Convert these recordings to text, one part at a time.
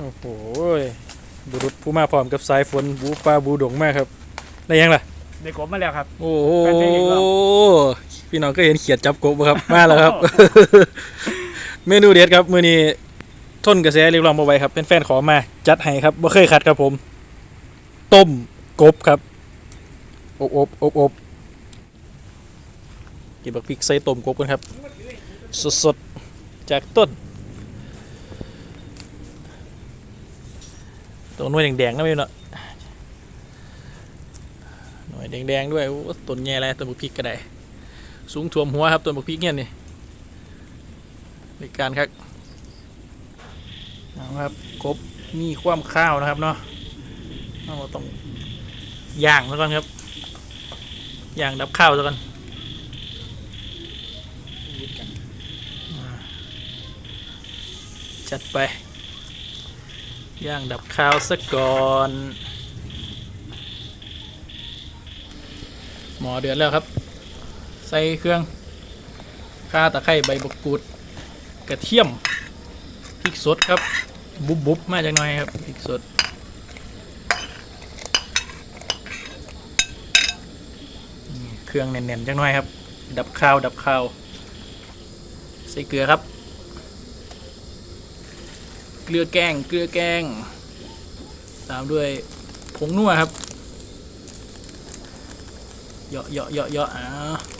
โอ้โหบุรุษผู้มาพร้อมกับสายฝนบูปลาบูดงมากครับได้ยังล่ะได้กบมาแล้วครับ โอ้โหแฟนเพลงอีกรอบพี่น้องก็เห็นเขียดจับกบบ่ครับมาแล้วครับ เมนูเด็ดครับ มื้อนี้ทนกระแสเรียกร้องบ่ไหวครับเป็นแฟนขอมา จัดให้ครับบ่เคยขัดครับผม ต้มกบครับอบอบอบอบกินบักพริกใส่ต้มกบกันครับ สดๆจากต้น ตัวหน่วยแดงๆนะพี่เนาะหน่วยแดงๆด้วยโอ้ต้นใหญ่เลยต้นบักพริกก็ได้สูงท่วมหัวครับต้นบักพริกเนี่ยนี่ในการครับเอาครับกบมีความข้าวนะครับเนาะเราต้องย่างซะก่อนครับย่างดับข้าวซะก่อนจัดไป ย่างดับข้าวซะก่อน หมอเดือดแล้วครับ ใส่เครื่องข่าตะไคร้ใบมะกรูดกระเทียมพริกสดครับ บุบบุบๆมาจากหน่อยครับพริกสดเครื่องแน่นๆจังหน่อยครับ ดับข้าวดับข้าวใส่เกลือครับ กลือแกงเกลือแกง ตามด้วยผงนัวครับเหยาะเหยาะเหยาะเหยาะอ่า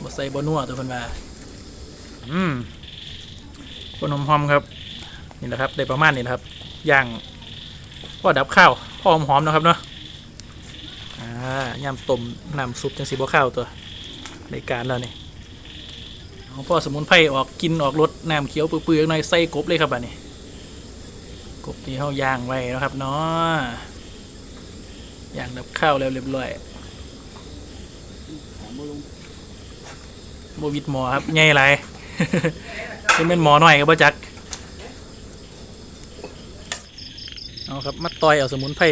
บใส่บนัวตัวคนมาอืมคนหอมๆครับ นี่แหละครับได้ประมาณนี้นะครับย่างพอดับข้าวพอหอมๆนะครับเนาะอ่ายำต้มน้ำซุปจังสีบ่ข้าวตัวในการแล้วนี่เอาพ่อสมุนไพรออกกินออกรสน้ำเขียวเปื่อยๆหน่อยใส่กบเลยครับอันนี้ กบที่เขาย่างไว้นะครับเนาะย่างดับข้าวแล้วเรียบร้อยโบวิดหมอครับใหญ่ไรเป็นเป็นหมอหน่อยครับพ่อจักเอาครับมาต่อยเอาสมุนไพร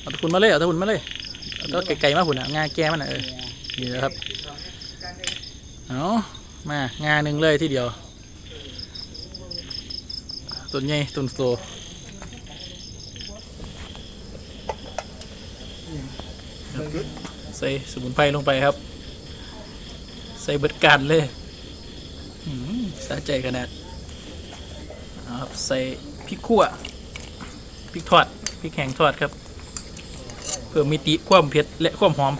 เอาตะคุณมาเลยเอาตะคุณมาเลยเอาตัวไก่ๆมาหุ่นอะงาแก้มันอะเออนี่แหละครับเอามางาหนึ่งเลยทีเดียว ต้นใหญ่ต้นโตใส่สมุนไพรลงไปครับ ใส่เบิดกันเลยสะใจขนาดครับใส่พริกขั่วพริกทอดพริกแห้งทอดครับ เพื่อมิติความเผ็ดและความหอม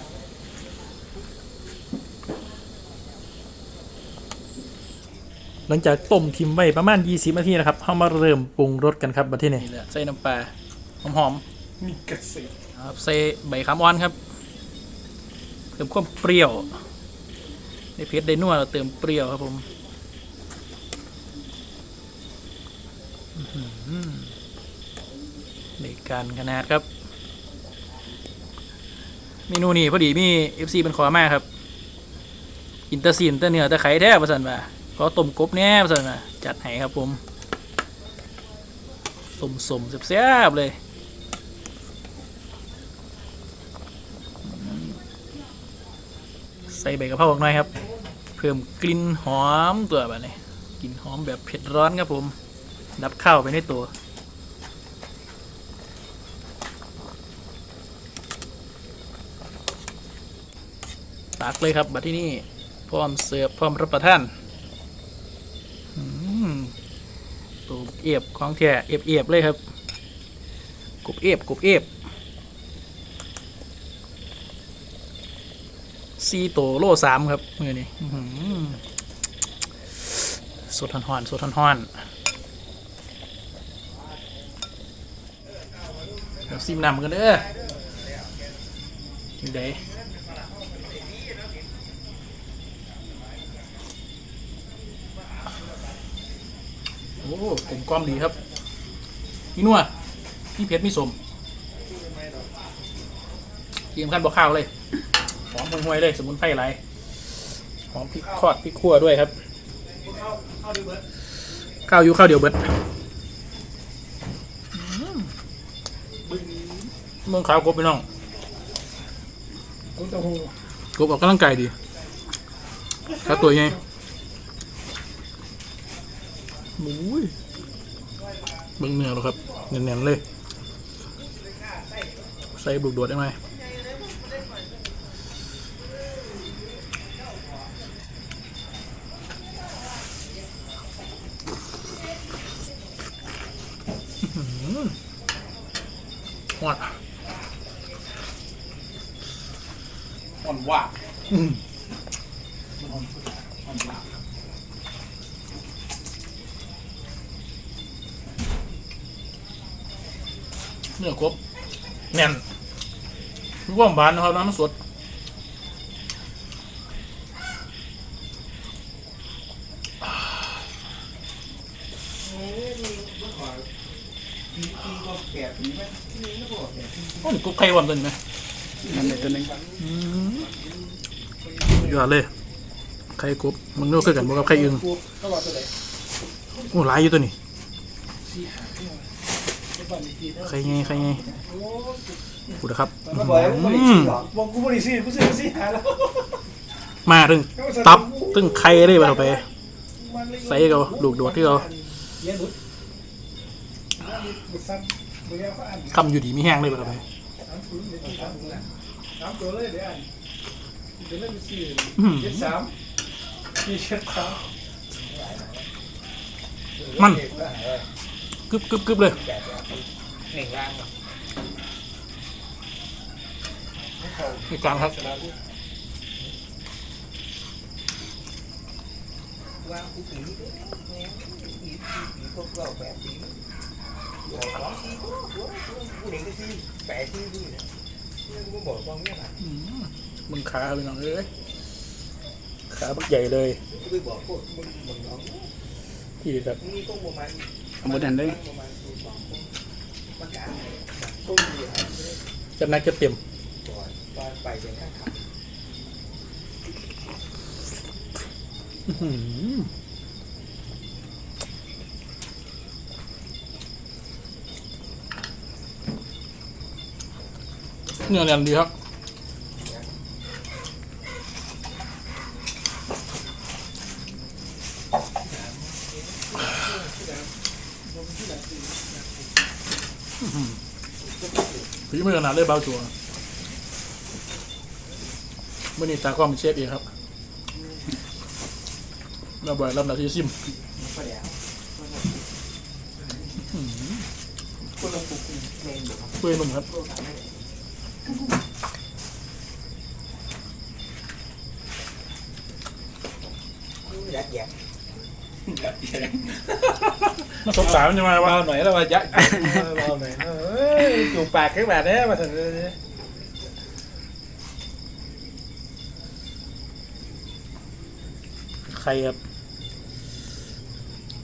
หลังจากต้มทิมไว้ประมาณ 20นาทีนะครับเรามาเริ่มปรุงรสกันครับบัดที่นี่ใส่น้ำปลาหอมมีกระสีๆครับใส่ใบขามอ่อนครับเติมความเปรี้ยวในเผ็ดได้นัวเราเติมเปรี้ยวครับผมอื้อหือในการขนาดครับ เมนูนี้พอดีมี FC เป็นขอมาครับ อินเตอร์ซีนเตอร์เนื้อตะไคร้แท้ประสันว่า ขอต้มกบแน่สันว่าจัดให้ครับผมสมสมแซ่บๆเลยใส่ใบกะเพราออกหน่อยครับ เพิ่มกลิ่นหอมตัวแบบนี้กลิ่นหอมแบบเผ็ดร้อนครับผม ดับข้าวไปในตัว ตักเลยครับ บัดที่นี่พร้อมเสิร์ฟพร้อมรับประทานอืมตัว เอียบของแท้เอียบเอียบๆเลยครับกบเอียบกบเอียบซีโตโลสามครับมือนี้อื้อหือสดทอนๆสดทอนๆเดี๋ยวซิมนำกันเด้อจังได อ้กลมกล้อมดีครับนี่นัวนี่เผ็ดมีสมเกียมขั้นบอกข้าวเลยหอมห่วยๆเลย สมุนไพรหลายหอมพริกทอดพริกขั่วด้วยครับข้าวอยู่ข้าวเดียวเบิดอืมเมืองขาวกบไปน้องกุ้งเต้าหู้กบออกกำลังกายดีครับตัวไงห มูยเบิ่งเนื้อแล้วครับเนียนๆเลย ใส่บุกโดดได้ไหมอื้อหือหวานอ่อนว่า อืม อ่อนอ่อนว่า เนื้อครบแน่นมีความหวานนะครับน้ำมันสดปีปีก็แก่ปีไหมนี่ก็บอกแก่ปีโอ้นี่กบไข่หวานตัวนี้ไหมนั่นเลยตัวหนึงอืมยอดเลยไข่กบมันนู้คือกันบ่กับไข่อึ่งก็บอกตัวไหนโอ้หลายอยู่ตัวนี้ สี่หาที่ว่าไม่บอกมีทีเท่าไข่ไงไข่ไงโอ้พูดนะครับก็บอกว่าไม่ได้อืซื้มอหรอกบอกกูบริสีกูซื้อสี่หาแล้วมาถึงตับตึงไข่ได้บ่เอาไปใส่เขาลูกโดดที่เขาเย็นบุดบุดซ้ำบุดยาฟ้าอันคำอยู่ดีมีแห้งเลยบ่เอาไปสามศูนย์เดี๋ยวสามศูนย์นะสามตัวเลยเดี๋ยวอันเดี๋ยวเล่นสี่เจ็ดสามสี่เจ็ดสามมันกึบกึบกึบเลยหนึ่งล้านนี่กลางครับว่ากูปีนี้แม่ปีปีก็เก้าแปดปีบอกสองปีกูกูกูเห็น ก็ซื้อแปดปีดูเนี่ยกูบอกตรง อะมมึงขาไปน้องเอ้ยขาบักใหญ่เลยกูไปบอกพวกมึงมึงน้องที่แบบนี่ต้องประมาณเอาหมดอันเลยประมาณสองคนประกาศต้นเดือนจะนักจะเต็มเนื้อหือเนื้อแน่นดีครับ มือขนาดเลยเบาจัวเมื่อนี้ตากล้องเป็นเชฟเองครับเราบ่อยลำดับที่ซิมเปื่อยนุ่มครับโลสามไม่ยัดแยะ มาสงสารมันจะมาว่าเบาหน่อยแล้วมายัดเบาหน่อยเอ้ยจูบปากขึ้นมาเนี่ยมาสั่นเลยไข่ครับ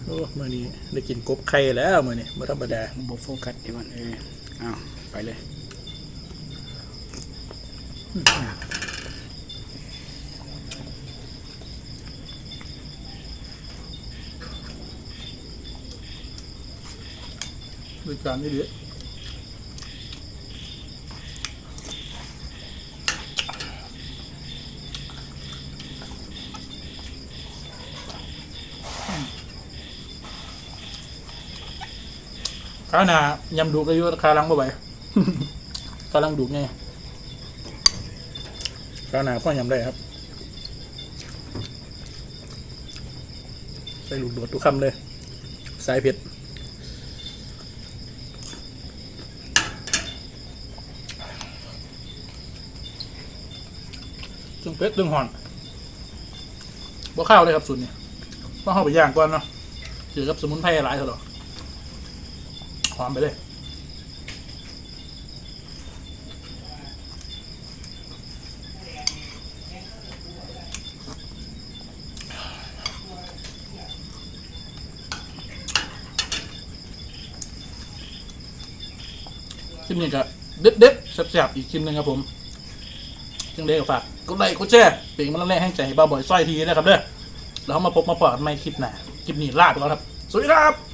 โอ้มื่อนี้ได้กินกบไข่แล้วมื่อนี้ไม่ธรรมดาบโฟกัสอีมันเออเอาไปเลย ด้วยการนี่ดีข้าวหนายำดูกอายุคาลังบ่ไหวคาลังดูกไงข้าวหนาพ่อยำได้ครับ ใส่ลูกโดดทุกคำเลย สายเผ็ด จึงเป็ดตึงหอนบ่ข้าวเลยครับสูตรนี้ต้องเข้าไปย่างก่อนเนาะเจือกับสมุนไพรหลายเท่าหรอหอมไปเลยคลิปนี้ก็เด็ดเด็ดๆแซ่บๆอีกคลิปหนึงครับผม จึงเด้ก็ฝากกดไลค์กดแชร์เป็นกำลังแรงให้ใจให้บ้าบ่อยสร้อยทีนะครับเด้อแล้วเรามาพบมาปอดไม่คลิปหน้าคลิปนี้ลาไปแล้วครับ สวัสดีครับ